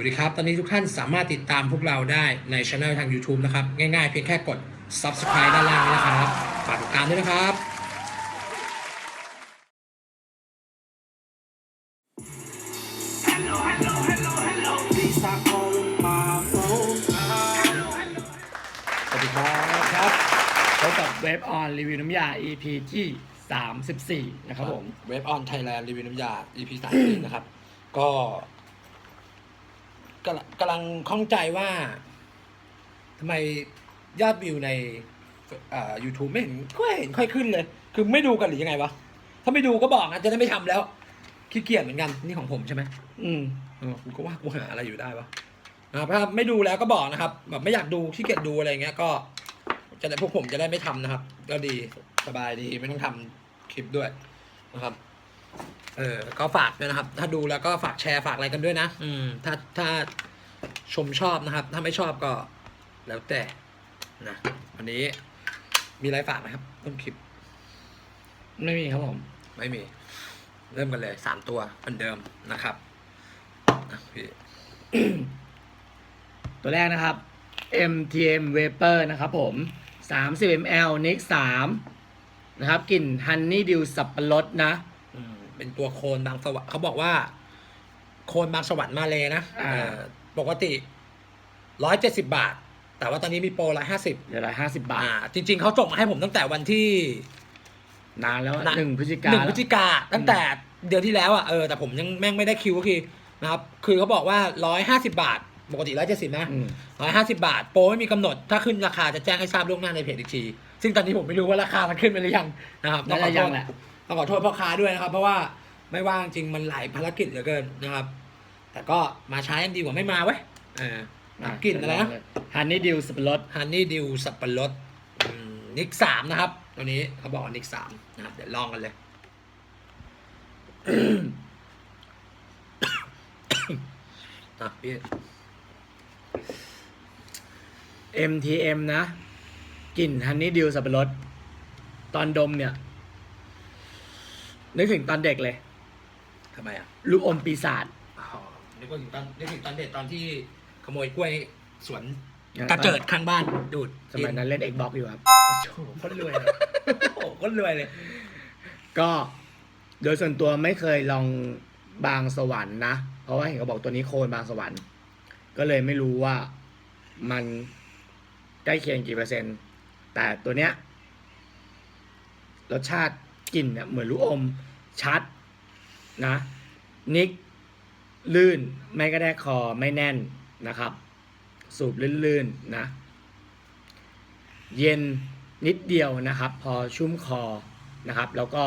วัสดีครับ ตอนนี้ทุกท่านสามารถติดตามพวกเราได้ในช anel ทาง YouTube นะครับ ง่ายๆ เพียงแค่กด subscribe ด้านล่างนี้นะครับ ฝากติดตามด้วยนะครับ Please stop calling my phone. สวัสดีครับครับพบกับเว็บออนรีวิวน้ำยา EP ที่ 34 นะครับผม เว็บออนไทยแลนด์รีวิวน้ำยา EP สามนะครับ ก็ กำลังกำลังข้องใจว่าทำไมยอดวิวในอ่า YouTube ไม่เห็นก็เห็นค่อยขึ้นเลย คือไม่ดูกันหรือยังไงวะ ถ้าไม่ดูก็บอกนะจะได้ไม่ทำแล้วขี้เกียจเหมือนกันนี่ของผมใช่ไหมอืมเออกูก็ว่ากูหาอะไรอยู่ได้ปะนะครับถ้าไม่ดูแล้วก็บอกนะครับ แบบไม่อยากดูขี้เกียจดูอะไรเงี้ยก็จะได้พวกผมจะได้ไม่ทำนะครับ ก็ดีสบายดีไม่ต้องทำคลิปด้วยนะครับ เออก็ฝากด้วยนะครับ ถ้าดูแล้วก็ฝากแชร์ฝากอะไรกันด้วยนะ อืม ถ้าถ้า ชมชอบนะครับ ถ้าไม่ชอบก็แล้วแต่นะวันนี้มีอะไรฝากไหมครับต้นคลิป ไม่มีครับผม ไม่มี เริ่มกันเลยสามตัวเหมือนเดิมนะครับอะพี่ ตัวแรกนะครับ MTM Vapor นะครับผม 30 ml NIC 3นะครับกลิ่น Honey Dew สับปะรดนะ อืมเป็นตัวโคนบางสวรรค์เขาบอกว่า โคนบางสวรรค์มาเลยนะอ่า เออ ปกติร้อยเจ็ดสิบาท แต่ว่าตอนนี้มีโปรร้อยห้าสิบเดี๋ยวละ50บาท อ่า จริง ๆเขาส่งมาให้ผมตั้งแต่วันที่ นานแล้วนะ หนึ่งพฤศจิกาหนึ่งพฤศจิกาตั้งแต่เดือนที่แล้วอะเออแต่ผมยังแม่งไม่ได้คิวก็คือนะครับคือเขาบอกว่าร้อยห้าสิบาท ปกติร้อยเจ็ดสิบนะอืมร้อยห้าสิบาท โปรไม่มีกำหนด ถ้าขึ้นราคาจะแจ้งให้ทราบล่วงหน้าในเพจอีกที ซึ่งตอนนี้ผมไม่รู้ว่าราคามันขึ้นไปหรือยังนะครับต้อน่างขอจะโทยัษงแหละ ต้องขอโทษพ่อค้าด้วยนะครับ เพราะว่าไม่ว่างจริงมันหลายภารกิจเหลือเกินนะครับ แต่ก็มาใช้ยังดีกว่าไม่มาเว้ยเอออะกลิ่นอะไรนะ Honey Dew สับปะรดฮันนี่ดิวสับปะรดอืมนิกสามนะครับ ตัวนี้เขาบอกว่านิกสามนะครับ เดี๋ยวลองกันเลยอะพี่ MTM นะกลิ่น Honey Dew สับปะรด ตอนดมเนี่ย นึกถึงตอนเด็กเลยทำไมอะ ลูกอมปีศาจอ๋อ นึกว่าถึงตอนนึกถึงตอนเด็กตอนที่ขโมยกล้วยสวนกระเจิดข้างบ้านดูดสมัยนั้นเล่น Xbox อยู่ครับโอ้โหโคนรวยเลยโอ้โหโคนรวยเลย ก็โดยส่วนตัวไม่เคยลองบางสวรรค์นะ เพราะว่าเห็นเขาบอกตัวนี้โคนบางสวรรค์ ก็เลยไม่รู้ว่ามันใกล้เคียงกี่เปอร์เซ็นต์ แต่ตัวเนี้ยรสชาติกลิ่นเนี่ยเหมือนลูกอมชัดนะนิก ลื่นไม่กระแทกคอไม่แน่นนะครับ สูบลื่นๆนะ เย็นนิดเดียวนะครับ พอชุ่มคอนะครับ แล้วก็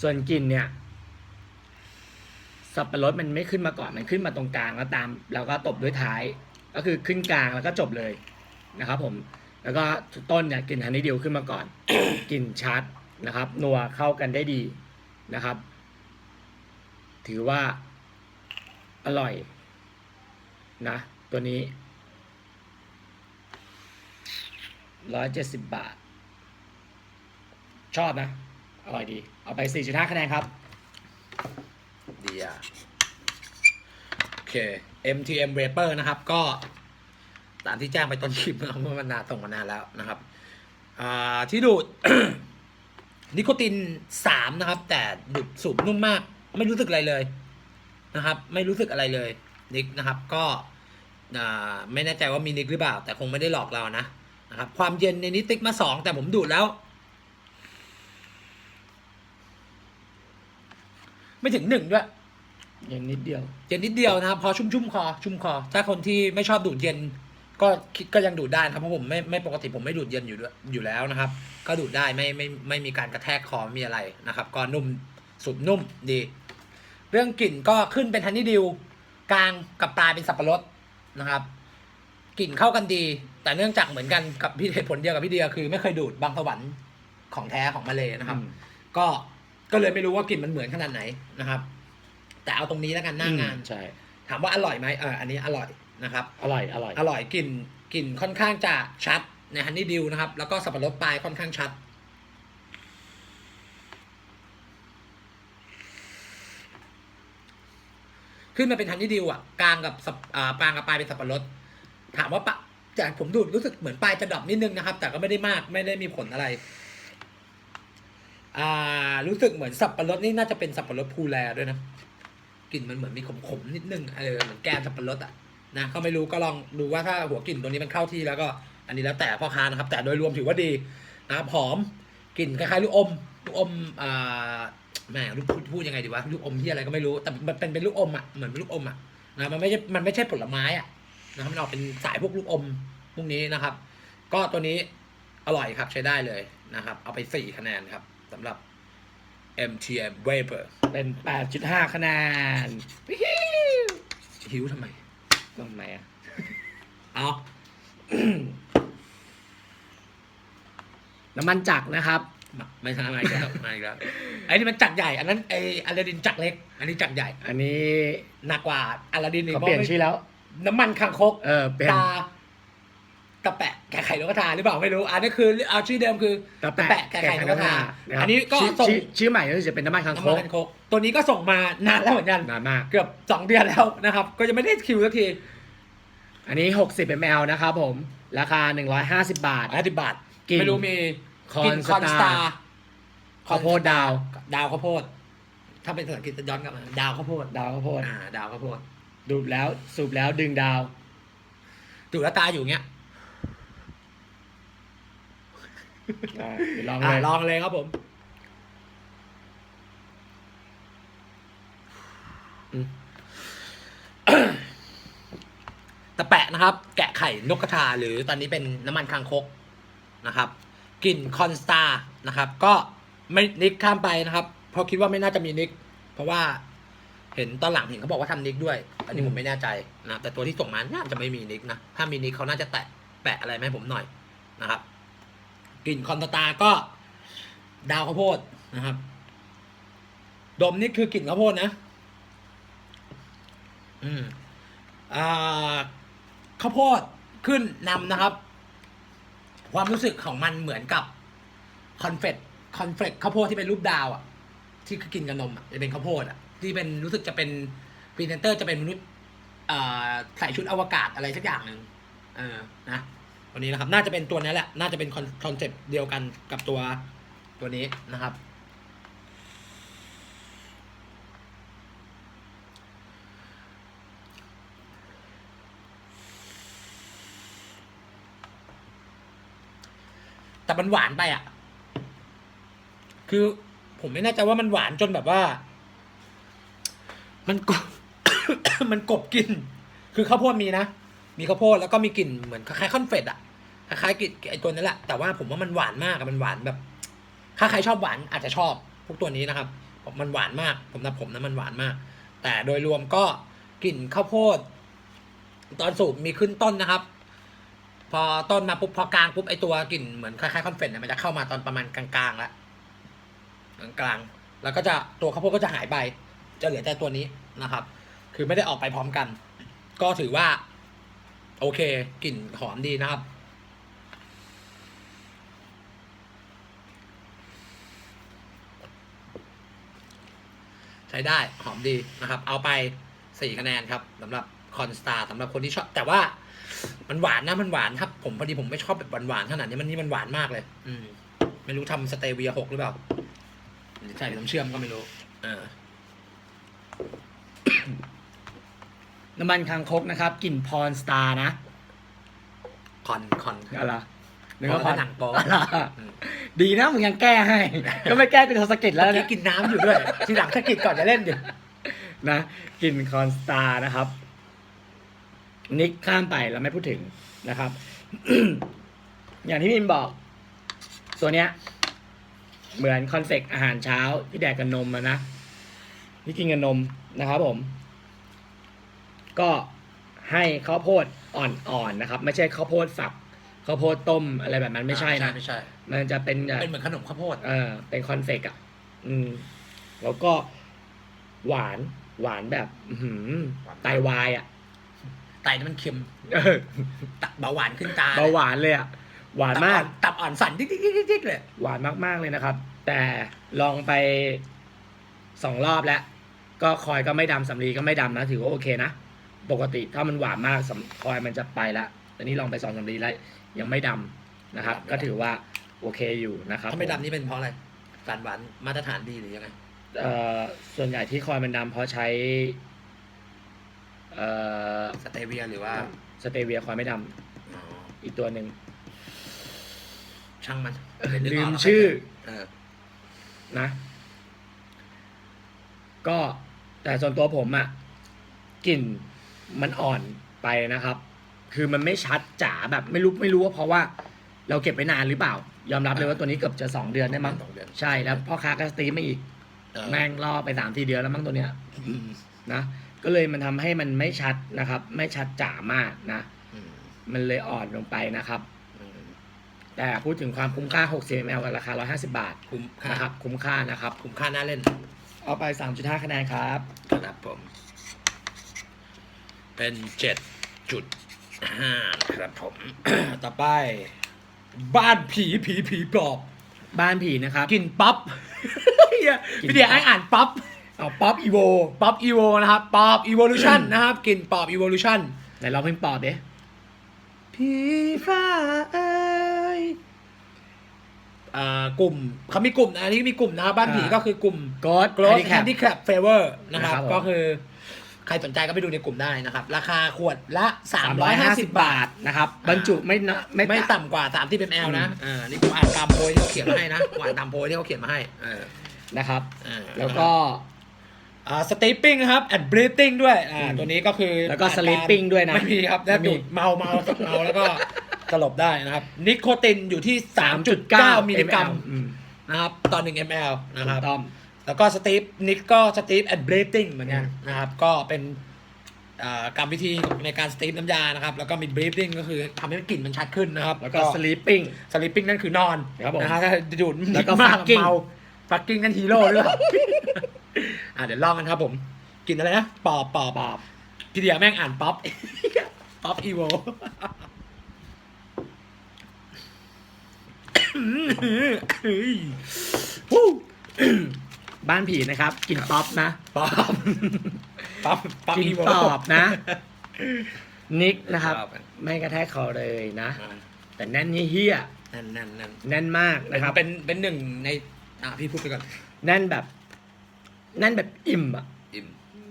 ส่วนกลิ่นเนี่ยสับปะรดมันไม่ขึ้นมาก่อนมันขึ้นมาตรงกลางแล้วตาม แล้วก็ตบด้วยท้าย ก็คือขึ้นกลางแล้วก็จบเลยนะครับ ผมแล้วก็ต้นเนี่ยกลิ่นฮันนี่ดิวขึ้นมาก่อนกลิ่นชัดนะครับ นัวเข้ากันได้ดีนะครับ ถือว่า อร่อยนะ ตัวนี้ร้อยเจ็ดสิบบาท ชอบนะ อร่อยดี เอาไป4.5คะแนนครับ ดีอะ โอเค MTM Vapor นะครับ ก็ ตามที่แจ้งไปต้นคลิปนะเมื่อมันนานส่งมานานแล้วนะครับ ที่ดูด นิโคตินสามนะครับ แต่ดูดสูบนุ่มมาก ไม่รู้สึกอะไรเลย นะครับ ไม่รู้สึกอะไรเลยนิกนะครับก็อ่าไม่แน่ใจว่ามีนิกหรือเปล่า แต่คงไม่ได้หลอกเรานะนะครับ ความเย็นในนี้ติ๊กมาสองแต่ผมดูดแล้ว ไม่ถึงหนึ่งด้วยเย็นนิดเดียวเย็นนิดเดียวนะครับ พอชุ่มชุ่มๆคอชุ่มคอ ถ้าคนที่ไม่ชอบดูดเย็น ก็คิดก็ยังดูดได้นะครับเพราะผมไม่ไม่ปกติผมไม่ดูดเย็นอยู่ด้วยอยู่แล้วนะครับ ก็ดูดได้ไม่ไม่ไม่มีการกระแทกคอไม่มีอะไรนะครับ ก็นุ่มสุดนุ่มดี เรื่องกลิ่นก็ขึ้นเป็นฮันนี่ดิวกลางกับปลายเป็นสับปะรดนะครับ กลิ่นเข้ากันดี แต่เนื่องจากเหมือนกันกับพี่เหตุผลเดียวกับพี่เดียคือ ไม่เคยดูดบางสวรรค์ของแท้ของมาเลยนะครับอืมก็ก็เลยไม่รู้ว่ากลิ่นมันเหมือนขนาดไหนนะครับ แต่เอาตรงนี้แล้วกันหน้างาน ใช่ ถามว่าอร่อยไหมเอออันนี้อร่อยนะครับ อร่อยอร่อยอร่อยกลิ่นกลิ่นค่อนข้างจะชัดในฮันนี่ดิวนะครับ แล้วก็สับปะรดปลายค่อนข้างชัด ขึ้นมาเป็นทันที่ดิวอะกลางกับสับอ่ากลางกับปลายเป็นสับปะรด ถามว่าปะจากผมดูรู้สึกเหมือนปลายจะดรอปนิดนึงนะครับ แต่ก็ไม่ได้มากไม่ได้มีผลอะไร อ่า รู้สึกเหมือนสับปะรดนี่น่าจะเป็นสับปะรดภูแลด้วยนะกลิ่นมันเหมือนมีขมๆนิดนึงเออเหมือนแกนสับปะรดอะนะก็ไม่รู้ก็ลองดูว่าถ้าหัวกลิ่นตัวนี้มันเข้าที่แล้วก็ อันนี้แล้วแต่พ่อค้านะครับ แต่โดยรวมถือว่าดีนะครับหอมกลิ่นคล้ายๆลูกอมลูกอมอ่า แหมลูกพูดพูดยังไงดีวะลูกอมที่อะไรก็ไม่รู้แต่มันเป็นเป็นลูกอมอะเหมือนเป็นลูกอมอะนะมันไม่ใช่มันไม่ใช่ผลไม้อะนะครับมันออกเป็นสายพวกลูกอมพวกนี้นะครับ ก็ตัวนี้อร่อยครับใช้ได้เลยนะครับ เอาไปสี่คะแนนครับสำหรับ MTM Vapor เป็น 8.5 คะแนนหิวทำไมตรงไหนอะเอาน้ำมันจักรนะครับมาไม่ใช่ไม่ครับไม่ครับ ไอ้นี่มันจักรใหญ่ อันนั้นไอ้อลาดินจักรเล็ก อันนี้จักรใหญ่อันนี้หนักกว่าอลาดินอีกเขาเปลี่ยนพราะชื่อแล้ว น้ำมันคางคกเออเป็นตาตะแปะแกะไข่นกกระทาหรือเปล่าไม่รู้ อันนี้คือเอาชื่อเดิมคือตะแปะแกะไข่นกกระทานะครับอันนี้ก็ชื่อส่งชื่อชื่อใหม่ก็คือจะเป็นน้ำมันคางคน้ำมันกคางคกตัวนี้ก็ส่งมานานแล้วเหมือนกันนานมากเกือบสองเดือนแล้วนะครับ ก็ยังไม่ได้คิวสักทีอันนี้60 ml นะครับผม ราคา150บาทห้าสิบบาทกินไม่รู้มีคอนกินคอนสสตาตาร์ร์ ข้าวโพดดาว ดาวข้าวโพด ถ้าเป็นภาษาอังกฤษจะย้อนกลับมาดาวข้าวโพดดาวข้าวโพดอ่า ดาวข้าวโพดดูดแล้วสูบแล้วดึงดาวดูแล้วตาอยู่เงี้ยอ่าเดี๋ยวลองอ่าเลยลองเลยครับผมอืมตะแปะนะครับ แกะไข่นกกระทาหรือตอนนี้เป็นน้ำมันคางคกนะครับกลิ่นคอนสตาร์นะครับ ก็ ไม่นิกข้ามไปนะครับ เพราะคิดว่าไม่น่าจะมีนิก เพราะว่าเห็นตอนหลังเห็นเขาบอกว่าทำนิกด้วย อันนี้ผมไม่แน่ใจนะแต่ตัวที่ส่งมาน่าจะไม่มีนิกนะ ถ้ามีนิกเขาน่าจะแตะแปะอะไรมาให้ผมหน่อยนะครับ กลิ่นคอนสตาก็ ดาวข้าวโพดนะครับ ดมนี่คือกลิ่นข้าวโพดนะ อืมอ่าข้าวโพดขึ้นนำนะครับ ความรู้สึกของมันเหมือนกับคอนเฟต คอนเฟลกข้าวโพดที่เป็นรูปดาวอะที่กินกับนมอะจะเป็นข้าวโพดอะที่เป็นรู้สึกจะเป็นพรีเซนเตอร์จะเป็นมนุษย์อ่าใส่ชุดอวกาศอะไรสักอย่างหนึ่งเออนะวันนี้นะครับ น่าจะเป็นตัวนี้แหละ น่าจะเป็นคอนเซปต์เดียวกันกับตัวตัวนี้นะครับ แต่มันหวานไปอะ คือผมไม่แน่ใจว่ามันหวานจนแบบว่า มันกบ มันกบกลินคือข้าวโพดมีนะ มีข้าวโพดแล้วก็มีกลิ่นเหมือนคล้ายๆคอนเฟตอะคล้ายๆกลิ่นไอตัวนั้นแหละ แต่ว่าผมว่ามันหวานมากมันหวานแบบ ถ้าใครชอบหวานอาจจะชอบพวกตัวนี้นะครับ มันหวานมาก ผมนะผมนะมันหวานมาก แต่โดยรวมก็กลิ่นข้าวโพด ตอนสูบมีขึ้นต้นนะครับ พอต้นมาปุ๊บพอกลางปุ๊บไอตัวกลิ่นเหมือนคล้ายๆคอนเฟนต์เนี่ยมันจะเข้ามาตอนประมาณกลางๆแล้ว กลางๆ แล้วก็จะตัวข้าวโพดก็จะหายไป จะเหลือแต่ตัวนี้นะครับ คือไม่ได้ออกไปพร้อมกัน ก็ถือว่า โอเคกลิ่นหอมดีนะครับ ใช้ได้หอมดีนะครับ เอาไปสี่คะแนนครับสำหรับคอนสตาร์สำหรับคนที่ชอบ แต่ว่ามันหวานนะมันหวานครับ ผมพอดีผมไม่ชอบแบบหวานๆขนาดนี้มันนี่มันหวานมากเลย อืมไม่รู้ทำสเตเวียหกหรือเปล่า ใส่น้ำเชื่อมก็ไม่รู้ เออ น้ำมันคางคกนะครับกลิ่นพรสตาร์นะคอนคอนอะไรนึกเพราะว่าพว่ารหนังโป๊อะไรดีนะมึงยังแก้ให้ ก็ไม่แก้เป็นทศกิจแล้วเมื่อกี้นะกินน้ำอยู่ด้วย ทีหลังถ้ากินก่อนจะเล่นดินะกลิ่นคอนสตาร์นะครับ นิกข้ามไปเราไม่พูดถึงนะครับ อย่างที่มินบอก ตัวเนี้ย เหมือนคอนเฟกต์อาหารเช้าที่แดกกับนมอะนะที่กินกับนมนะครับผม ก็ให้ข้าวโพดอ่อนๆนะครับ ไม่ใช่ข้าวโพดสับข้าวโพดต้มอะไรแบบนั้นไม่ใช่นะไม่ใช่ มันจะเป็นแบบเป็นเหมือนขนมข้าวโพดเออเป็นคอนเฟกต์อะ อืม แล้วก็หวานหวานแบบ อื้อหือไตวายอะไตนี่มันเค็มเออตับเบาหวานขึ้นตาเบาหวานเลยอะ หวานมาก ตับอ่อนสั่นดิ๊กดิ๊กดิ๊กดิ๊กเลย หวานมากๆเลยนะครับ แต่ลองไปสองรอบแล้ว ก็คอยก็ไม่ดำสำลีก็ไม่ดำนะ ถือว่าโอเคนะ ปกติถ้ามันหวานมากสำคอยมันจะไปละแต่นี่ลองไปสองสำลีแล้วยังไม่ดำนะครับ ก็ถือว่าโอเคอยู่นะครับถ้าไม่ดำนี่เป็นเพราะอะไรสารหวานมาตรฐานดีหรือยังไงเอ่อส่วนใหญ่ที่คอยมันดำเพราะใช้เอ่อสเตเวียหรือว่าสเตเวียคอยไม่ดอ๋อำอีกตัวหนึ่ง ช่างมันเดี๋ยวนึกลืกมแล้วชื่อเออนะ ก็แต่ส่วนตัวผมอะกลิ่นมันอ่อนไปนะครับ คือมันไม่ชัดจ๋าแบบไม่รู้ไม่รู้ว่าเพราะว่า เราเก็บไว้นานหรือเปล่า ยอมรับเลยว่าตัวนี้เกือบจะสองเดือนได้มั้งสองเดือนใช่แล้วพ่อค้าก็สตรีมมาอีก เออแม่งล่อไปสามสี่เดือนแล้วมั้งตัวเนี้ย อืมนะก็เลยมันทำให้มันไม่ชัดนะครับ ไม่ชัดจ๋ามากนะ อืมมันเลยอ่อนลงไปนะครับอืม แต่พูดถึงความคุ้มค่า 60 ml กับราคา 150 บาทคุ้มค่านะครับ คุ้มค่านะครับ คุ้มค่าน่าเล่นเอาไป 3.5 คะแนนครับ ครับผม เป็นเจ็ดจุดห้าครับผม ต่อไป บ้านผีผีผีปลอบบ้านผีนะครับ กินป๊อปเหี้ยพี่เดียไอ้อ่านป๊อปเอาป๊อปอีโวป๊อปอีโวนะครับป๊อปอีโวลูชัน นะครับกินป๊อปอีโวลูชันไหนลองเพลงปอบดิผีฟ้าเอ้ย อ่ากลุ่มเขามีกลุ่มนะอันนี้มีกลุ่มนะครับบ้านผีก็คือกลุ่มกด g r o w t Handicap Favor นะครับนะครับผมก็คือ ใครสนใจก็ไปดูในกลุ่มได้นะครับ ราคาขวดละ 350 บาทนะครับ บรรจุไม่นะไม่ไม่ต่ต่ำกว่า 30 ml นะอ่านี่ผมอ่านตามโพยที่เขาเขียนมาให้นะผมอ่านตามโพยที่เขาเขียนมาให้เออำนะครับเออแล้วก็อ่าสตีปปิ้งนะครับ and breathing ด้วยอ่าอืมตัวนี้ก็คือแล้วก็อาาร sleeping ด้วยนะ ไม่มีครับได้ไม่มีดูดเมาเมาเมาแล้วก็ สลบได้นะครับ นิโคตินอยู่ที่ 3.9 มิลลิกรัมอืมนะครับต่อ1 ml นะครับต้อมแล้วก็สตีฟนิกก็สตีฟแอนด์เบรดดิ้งเหมือนกันนะครับ ก็เป็นอ่ากรรมวิธีในการสตีฟน้ำยานะครับ แล้วก็มีเบรดดิ้งก็คือทำให้กลิ่นมันชัดขึ้นนะครับ แล้วก็ sleeping สลีปปิ้งนั่นคือนอนครับผมนะฮะถ้าดูดแล้วก็มาก fucking เมาฟักกิ้งนั่นฮีโร่หรือเปล่าอ่าเดี๋ยวลองกันครับผม กินอะไรนะ ปอบปอบปอบพี่เดียแม่งอ่านป๊อปป๊อปอีโว บ้านผีนะครับกลิ่นป๊อปนะป๊อปป๊อปป๊อปกลิ่นอีโวปอบนะ นิกนะครับชอบอะไม่กระแทกคอเลยนะอ่าแต่แน่นเฮี้ยนั่นนั่นนั่นๆแน่นมากนะนะคครัรับบ เป็นเป็นหนึ่งในอะพี่พูดไปก่อนแน่นแบบ แน่นแบบอิ่มอะ อิ่ม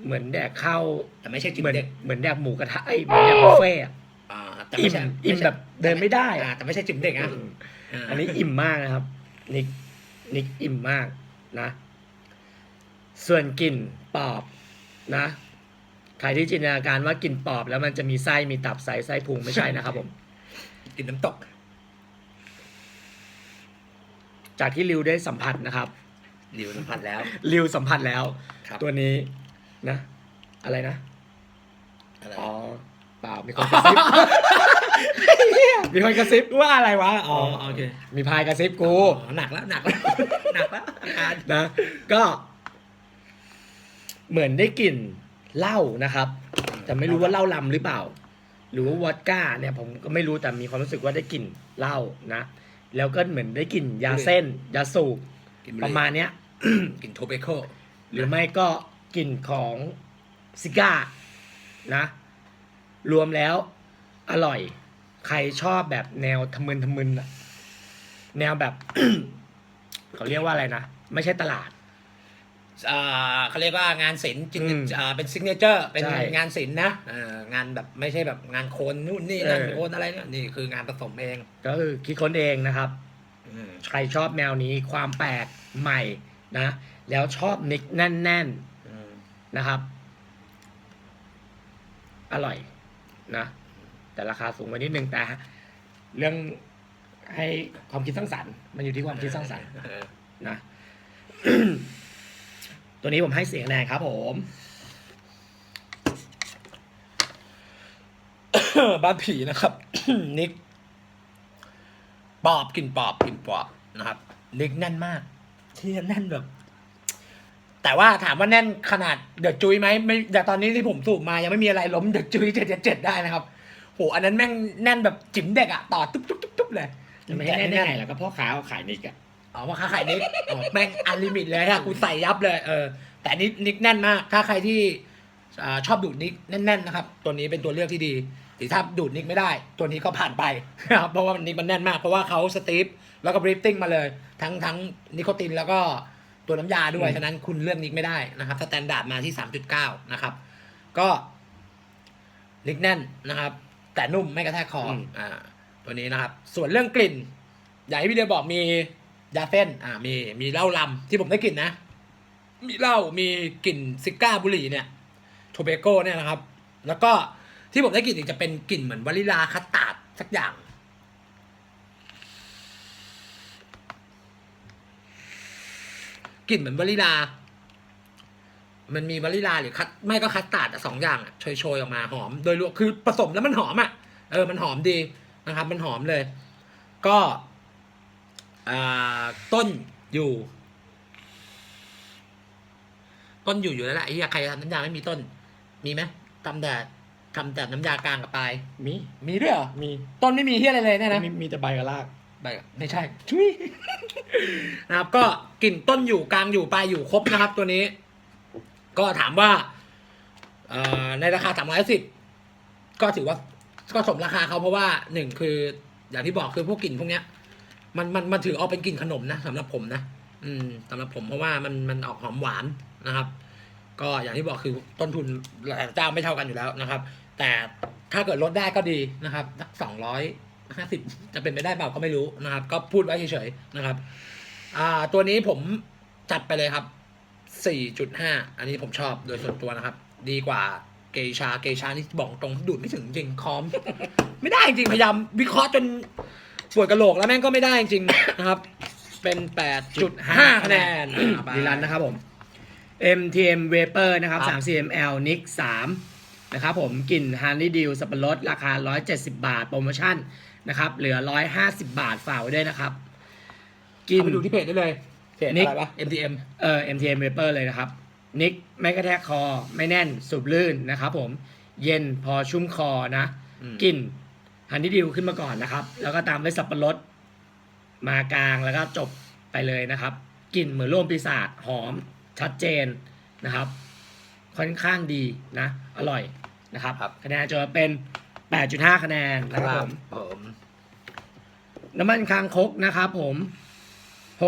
เหมือนแดกข้าวแต่ไม่ใช่จิ้มเหมือนเด็กเหมือนแดกหมูกระทะไอ้ยเหมือนแดกบุฟเฟ่ต์อะอ่าแต่อิ่ไม่มใช่อิ่มแบบเดินไม่ได้อ่าอะแต่ไม่ใช่จิ้มเด็กนะา อันนี้อิ่มมากนะครับนิกนิกอิ่มมากนะ ส่วนกลิ่นปอบนะใครที่จินตนาการว่ากลิ่นปอบแล้วมันจะมีไส้มีตับไส้ไส้พุงไม่ใช่นะครับ ผมกินน้ำตก จากที่ริวได้สัมผัสนะครับดิวสัมผัสแล้วริวสัมผัสแล้วครับตัวนี้นะ อะไรนะอะไรอ๋อ เปล่ามีคนกระซิบ มีคนกระซิบว่าอะไรวะอ๋อโอเคมีพายกระซิบกูอ๋อหนักแล้วหนักแล้วหนักแล้วอาการนะ ก็ เหมือนได้กลิ่นเหล้านะครับ แต่ไม่รู้ว่าเหล้าลำหรือเปล่า หรือว่าวอดก้าเนี่ยผมก็ไม่รู้แต่มีความรู้สึกว่าได้กลิ่นเหล้านะ แล้วก็เหมือนได้กลิ่นยาเส้น ยาสูบกินประมาณเนี้ย กินโทเบโคหรือไม่ก็กลิ่นของซิก้านะ รวมแล้วอร่อย ใครชอบแบบแนวทะมึนทะมึนอะแนวแบบ เขาเรียกว่าอะไรนะ ไม่ใช่ตลาด อ่าเขาเรียกว่างานศิลป์จริงอืมอ่าเป็นซิกเนเจอร์เป็นใช่งานศิลป์นะอ่างานแบบไม่ใช่แบบงานโคนนู่นนี่นั่นเออโคนอะไรเนี่ยนี่คืองานผสมเองก็คือคิดค้นเองนะครับ อืมใครชอบแนวนี้ความแปลกใหม่นะ แล้วชอบนิกแน่นอืมๆนะครับ อร่อย นะแต่ราคาสูงไปนิดนึงแต่เรื่องให้ความคิดสร้างสรรค์มันอยู่ที่ความคิดสร้างสรรค์เออนะตัวนี้ผมให้เสียงแนนครับผมบ้านผีนะครับ นิกปอบกินปอบกินปอบนะครับนิกแน่นมากเที่แน่นแบบ แต่ว่าถามว่าแน่นขนาดเดอะจุยไหมไม่แต่ตอนนี้ที่ผมสูบมายังไม่มีอะไรล้มเดอะจุยเจ็ดเจ็ดได้นะครับโหอันนั้นแม่งแน่นแบบจิ๋มเด็กอะต่อตุ๊บตุ๊บตุ๊บตุ๊บเลยจะไม่ให้แน่นได้ไงแล้วก็พ่อค้าเขาขายนิกอะอ๋อว่าค้าขายนิกอ๋อแม่งอันลิมิตเลยอะกูใส่ยับเลยเออแต่นิกนิกแน่นมาก ถ้าใครที่อ่าชอบดูดนิกแน่นๆนะครับ ตัวนี้เป็นตัวเลือกที่ดีหรือถ้าดูดนิกไม่ได้ ตัวนี้ก็ผ่านไปนะครับเพราะว่ามันนิกมันแน่นมากเพราะว่าเขาสตีฟแล้วก็บริฟติ้งมาเลย ทั้งทั้งนิโคตินแล้วก็ ตัวน้ำยาด้วยอืมฉะนั้นคุณเลือกนิกไม่ได้นะครับสแตนดาร์ดมาที่ 3.9 นะครับ ก็นิกแน่นนะครับ แต่นุ่มไม่กระแทกคอออ่าตัวนี้นะครับ ส่วนเรื่องกลิ่น อย่างที่พี่เดียบอกมียาเส้นอ่ามีมีเหล้าลำที่ผมได้กลิ่นนะ มีเหล้ามีกลิ่นซิก้าบุหรี่เนี่ยโทเบโก้เนี่ยนะครับ แล้วก็ที่ผมได้กลิ่นอีกจะเป็นกลิ่นเหมือนวานิลาคัสตาร์ดสักอย่าง กลิ่นเหมือนวานิลา มันมีวานิลาหรือคัสไม่ก็คัสตาร์ดอะสองอย่างอะโชยๆออกมาหอม โดยรวมคือผสมแล้วมันหอมอะเออมันหอมดีนะครับ มันหอมเลย ก็อ่าต้นอยู่ ต้นอยู่อยู่แล้วแหละไอ้เหี้ยใครทำน้ำยาไม่มีต้น มีไหมทำแต่ทำแต่น้ำยากลางกับปลายมี มีด้วยเหรอมีต้นไม่มีเฮียอะไรเลยเนี่ยนะมีมีแต่ใบกับราก ใบไม่ใช่ชุยนะครับ ก็กลิ่นต้นอยู่กลางอยู่ปลายอยู่ครบนะครับ ตัวนี้ ก็ถามว่าในราคาสามร้อยสิบก็ถือว่าก็สมราคาเขาเพราะว่าหนึ่งคือ อย่างที่บอกคือพวกกลิ่นพวกเนี้ย มันมันมันถือเอาเป็นกลิ่นขนมนะสำหรับผมนะอืมสำหรับผมเพราะว่ามันมันออกหอมหวานนะครับ ก็อย่างที่บอกคือต้นทุนแต่ละเจ้าไม่เท่ากันอยู่แล้วนะครับ แต่ถ้าเกิดลดได้ก็ดีนะครับสักสองร้อย ห้าสิบจะเป็นไปได้เปล่าก็ไม่รู้นะครับ ก็พูดไว้เฉยๆนะครับ อ่าตัวนี้ผมจัดไปเลยครับสี่จุดห้าอันนี้ผมชอบโดยส่วนตัวนะครับ ดีกว่าเกชาเกชานี่บอกตรงดูดไม่ถึงจริงคอม ไม่ได้จริงพยายามวิเคราะห์จนปวดกระโหลกแล้วแม่งก็ไม่ได้จริงนะครับ เป็นแปดจุดห้าคะแนนอ่าไปดีรันนะครับผม MTM Vapor นะครับครับ3 ml Nick 3นะครับผมกลิ่น Honey Dew สับปะรดราคา 170 บาท โปรโมชั่น นะครับ เหลือ 150 บาทฝากไว้ด้วยนะครับกลิเอาไปดูที่เพจได้เลยเพจนิอะกไรวะ MTM เอ่อ MTM Vapor เลยนะครับ นิกไม่กระแทกคอ ไม่แน่นสูบลื่นนะครับผม เย็นพอชุ่มคอนะ อืม กลิ่นฮันนี่ดิวขึ้นมาก่อนนะครับ แล้วก็ตามด้วยสับปะรด มากลางแล้วก็จบไปเลยนะครับ กลิ่นเหมือนร่วมปีศาจหอมชัดเจนนะครับ ค่อนข้างดีนะ อร่อยนะครับครับ คะแนนจะเป็น 8.5 คะแนนนะครับผม ผม น้ำมันคางคกนะครับผม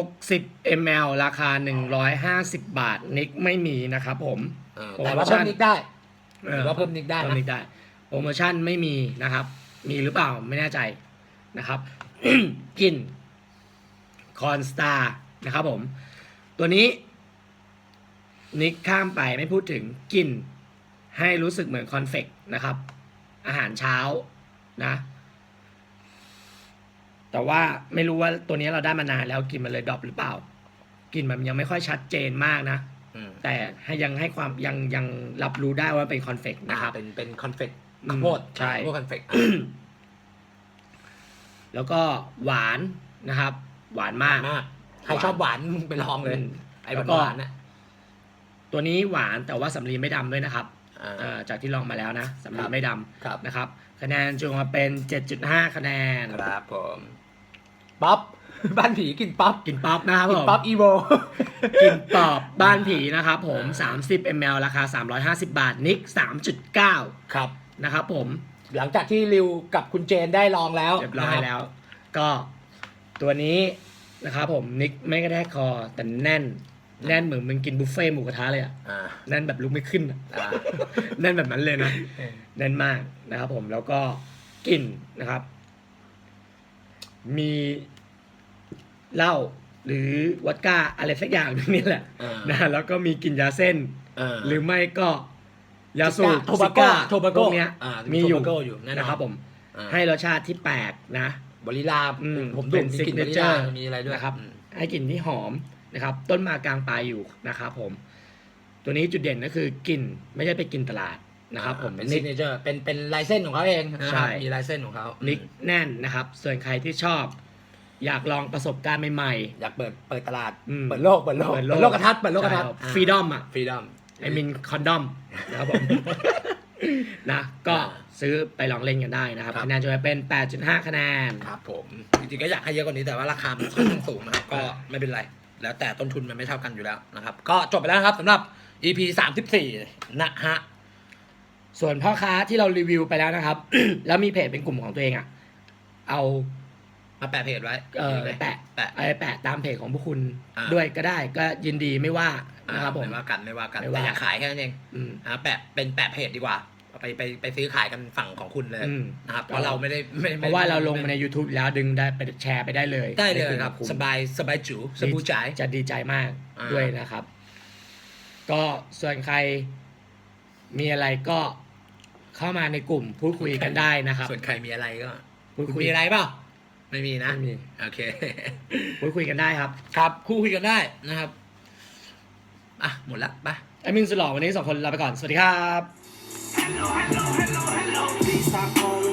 60 ml ราคา 150 บาท นิกไม่มีนะครับผม เออโปรแต่โมว่าชั่เพิ่มนนิกได้หรือว่าเพิ่มนิกได้เพิ่มนะนิกได้ โปรโมชั่นไม่มีนะครับ มีหรือเปล่าไม่แน่ใจนะครับ กลิ่นคอนสตาร์นะครับผม ตัวนี้ นิกข้ามไปไม่พูดถึงกลิ่นให้รู้สึกเหมือนคอนเฟกนะครับ อาหารเช้านะ แต่ว่าไม่รู้ว่าตัวนี้เราได้มานานแล้วกลิ่นมันเลยดรอปหรือเปล่ากลิ่นมันยังไม่ค่อยชัดเจนมากนะอืมแต่ให้ยังให้ความยังยังรับรู้ได้ว่าเป็นคอนเฟกนะนะคครัรับบเป็นเป็นคอนเฟกอืมข้าวโพดใช่ข้าวโพดคอนเฟกแล้วก็หวานนะครับ หวานมากมากใครชอบหวานมึงไปลองเลยอืมไอ้หแล้วก็วานๆน่ะตัวนี้หวานแต่ว่าสำลีไม่ดำด้วยนะครับอ่าเอ่อจากที่ลองมาแล้วนะสำลีครับไม่ดครับำนะครับ คะแนนจงมาเป็น 7.5 คะแนนครับผม ป๊อปบ้านผีกินป๊อปกินป๊อปนะครับกิผนมป๊อปอีโว กินปอบบ้านผีนะครับผมอ่า30 ml ราคา 350 บาทนิก 3.9 ครับ นะครับผม หลังจากที่ริวกับคุณเจนได้ลองแล้วเรียบร้อยนะคแล้ว ก็ตัวนี้นะครับผมนิกไม่กระแทกคอแต่แน่น แน่นเหมือนมึงกินบุฟเฟ่ต์หมูกระทะเลยอะอ่าแน่นแบบลุกไม่ขึ้นอะอ่า แน่นแบบนั้นเลยนะเออแน่นมากนะครับผมแล้วก็กลิ่นนะครับ มีเหล้าหรือวอดก้าอะไรสักอย่างหนึงนี่แหละอ่านะแล้วก็มีกลิ่นยาเส้นอ่าหรือไม่ก็ยาสูบโทบาโก้ซิาโทบาโก้พวกเนี้ยอ่ามีอยู่โทบาโก้อยู่แน่นอนนะครับผมอ่าให้รสชาติที่แปลกนะวานิลาอืมผมเป็ดูนมีกลิ่นวานิลา signature มีอะไรด้วยนะครับอืมให้กลิ่นที่หอมนะครับ ต้นมากลางปลายอยู่นะครับผม ตัวนี้จุดเด่นก็คือกลิ่นไม่ใช่ไปกลิ่นตลาด นะครับผมเป็นนิซิกก เนเจอร์เป็นเป็นลายเส้นของเขาเองนะครับใช่ มีลายเส้นของเขานิกอืมแน่นนะครับ ส่วนใครที่ชอบ อยากลองประสบการณ์ใหม่ อยากเปิดเปิดตลาดอืมเปิดโลกเปิดโลกเปิดโลกเปิดโลกกระทัดเปิดๆโลกกระทัดฟรีดอมอะฟรีดอม ไอมินคอนดอมนะครับผม นะก็อ่าซื้อไปลองเล่นกันได้นะครับครับ คะแนนจะเป็น 8.5 คะแนน ครับผมจริงๆก็อยากให้เยอะกว่านี้แต่ว่าราคามันค่อนข้างสูงนะครับก็ไม่เป็นไร แล้วแต่ต้นทุนมันไม่เท่ากันอยู่แล้วนะครับ ก็จบไปแล้วนะครับสำหรับ EP สามสิบสี่นะฮะ ส่วนพ่อค้าที่เรารีวิวไปแล้วนะครับ แล้วมีเพจเป็นกลุ่มของตัวเองอะ เอามาแปะเพจไว้เออไหมแปะแปะไอ้แปะตามเพจของพวกคุณอ่าด้วยก็ได้ก็ยินดีไม่ว่าอ่านะครับผมไม่ว่ากันไม่ว่ากันไม่แต่ว่าอย่าขายแค่นั้นเองอืมอ่าแปะเป็นแปะเพจดีกว่าเอาไปไปไปซื้อขายกันฝั่งของคุณเลยอืมนะครับเพราะเราไม่ได้ไม่ไม่เพราะว่าเราลงมาในไม่ YouTube แล้วดึงได้ไปแชร์ไปได้เลย ได้เลยในกลุ่มครับของณสบายสบายจูสบูจ่ายจะดีใจมากอ่าด้วยนะครับ ก็ส่วนใครมีอะไรก็ เข้ามาในกลุ่มพูดคุยกันได้นะครับ ส่วนใครมีอะไรก็พูดคุณคุยมีอะไรเปล่าไม่มีนะไม่มี โอเคพูดคุยกันได้ครับ ครับคู่คุยกันได้นะครับอะหมดละไปไอ้มินสุดหล่อวันนี้สองคนลาไปก่อนสวัสดีครับ Hello, hello, hello, hello. Please stop calling